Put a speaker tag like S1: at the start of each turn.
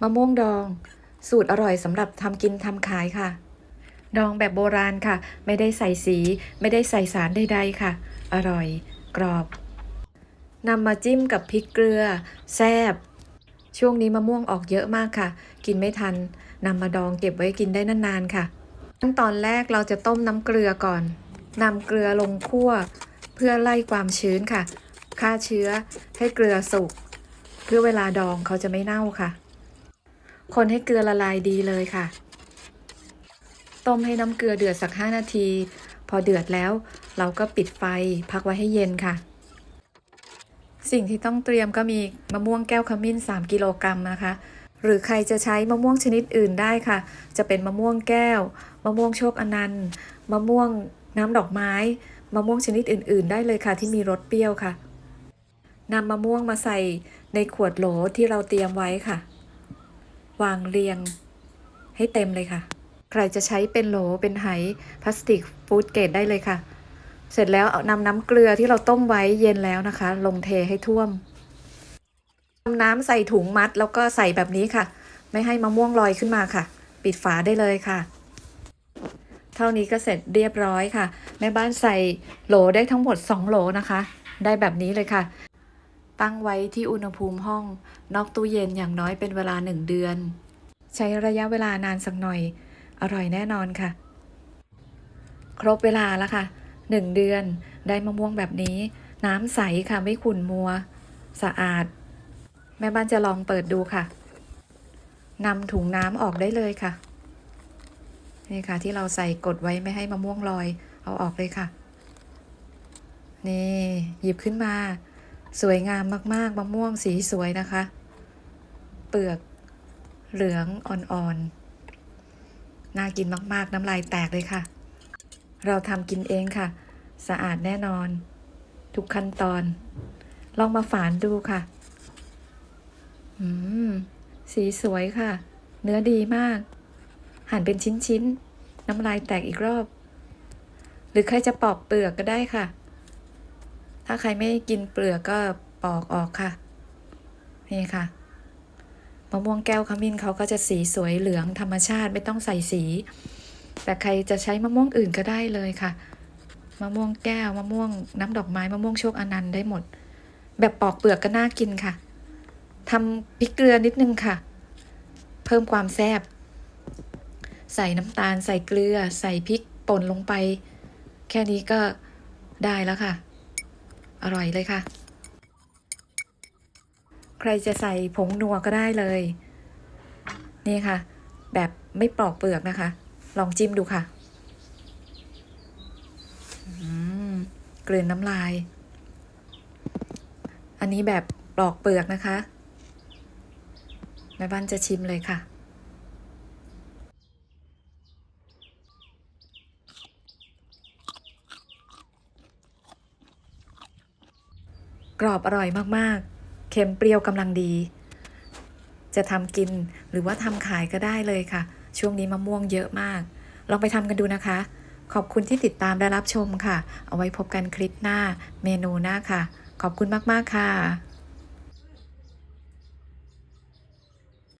S1: มะม่วงดอง สูตรอร่อยสำหรับทำกินทำขายค่ะ ดองแบบโบราณค่ะ ไม่ได้ใส่สี ไม่ได้ใส่สารใดๆค่ะ อร่อย กรอบนำมาจิ้มกับพริกเกลือ แซบช่วงนี้มะม่วงออกเยอะมากค่ะ กินไม่ทันนำมาดองเก็บไว้กินได้นานๆค่ะ ขั้นตอนแรกเราจะต้มน้ำเกลือก่อนนำเกลือลงคั่ว เพื่อไล่ความชื้นค่ะฆ่าเชื้อให้เกลือสุก เพื่อเวลาดองเขาจะไม่เน่าค่ะ คนให้เกลือละลายดีเลยค่ะ ต้มให้น้ำเกลือเดือดสัก 5 นาที พอเดือดแล้ว เราก็ปิดไฟพักไว้ให้เย็นค่ะ สิ่งที่ต้องเตรียมก็มีมะม่วงแก้วขมิ้น 3 กิโลกรัมนะคะ หรือใครจะใช้มะม่วงชนิดอื่นได้ค่ะ จะเป็นมะม่วงแก้ว มะม่วงโชคอนันต์ มะม่วงน้ำดอกไม้ มะม่วงชนิดอื่น ๆ ได้เลยค่ะ ที่มีรสเปรี้ยวค่ะนำมะม่วงมาใส่ในขวดโหลที่เราเตรียมไว้ค่ะ วางเรียงให้เต็มเลยค่ะ ใครจะใช้เป็นโหลเป็นไหพลาสติกฟูดเกรดได้เลยค่ะ เสร็จแล้วเอานำน้ำเกลือที่เราต้มไว้เย็นแล้วนะคะ ลงเทให้ท่วมนำน้ำใส่ถุงมัดแล้วก็ใส่แบบนี้ค่ะ ไม่ให้มะม่วงลอยขึ้นมาค่ะ ปิดฝาได้เลยค่ะเท่านี้ก็เสร็จเรียบร้อยค่ะ แม่บ้านใส่โหลได้ทั้งหมด 2 โหลนะคะ ได้แบบนี้เลยค่ะ ตั้งไว้ที่อุณหภูมิห้อง นอกตู้เย็นอย่างน้อยเป็นเวลา1เดือน ใช้ระยะเวลานานสักหน่อย อร่อยแน่นอนค่ะ ครบเวลาแล้วค่ะ1เดือนได้มะม่วงแบบนี้ น้ำใสค่ะไม่ขุ่นมัว สะอาด แม่บ้านจะลองเปิดดูค่ะนำถุงน้ำออกได้เลยค่ะ นี่ค่ะที่เราใส่กดไว้ไม่ให้มะม่วงลอย เอาออกเลยค่ะ นี่หยิบขึ้นมา สวยงามมากๆ มะม่วงสีสวยนะคะ เปลือกเหลืองอ่อนๆ น่ากินมากๆ น้ำลายแตกเลยค่ะ เราทำกินเองค่ะ สะอาดแน่นอน ทุกขั้นตอน ลองมาฝานดูค่ะ อืม สีสวยค่ะ เนื้อดีมาก หั่นเป็นชิ้นๆ น้ำลายแตกอีกรอบ หรือใครจะปอกเปลือกก็ได้ค่ะ ถ้าใครไม่กินเปลือกก็ปอกออกค่ะ นี่ค่ะมะม่วงแก้วขมิ้นเขาก็จะสีสวยเหลืองธรรมชาติไม่ต้องใส่สี แต่ใครจะใช้มะม่วงอื่นก็ได้เลยค่ะ มะม่วงแก้วมะม่วงน้ำดอกไม้มะม่วงโชคอนันต์ได้หมด แบบปอกเปลือกก็น่ากินค่ะทำพริกเกลือนิดนึงค่ะ เพิ่มความแซ่บใส่น้ำตาลใส่เกลือ ใส่พริกป่นลงไป แค่นี้ก็ได้แล้วค่ะ อร่อยเลยค่ะ ใครจะใส่ผงนัวก็ได้เลย นี่ค่ะ แบบไม่ปลอกเปลือกนะคะ ลองจิ้มดูค่ะอืมกลืนน้ำลาย อันนี้แบบปลอกเปลือกนะคะ แม่บ้านจะชิมเลยค่ะ กรอบอร่อยมากๆ เค็มเปรี้ยวกำลังดี จะทำกินหรือว่าทำขายก็ได้เลยค่ะ ช่วงนี้มะม่วงเยอะมาก ลองไปทำกันดูนะคะ ขอบคุณที่ติดตามและรับชมค่ะ เอาไว้พบกันคลิปหน้าเมนูหน้าค่ะ ขอบคุณมากๆค่ะ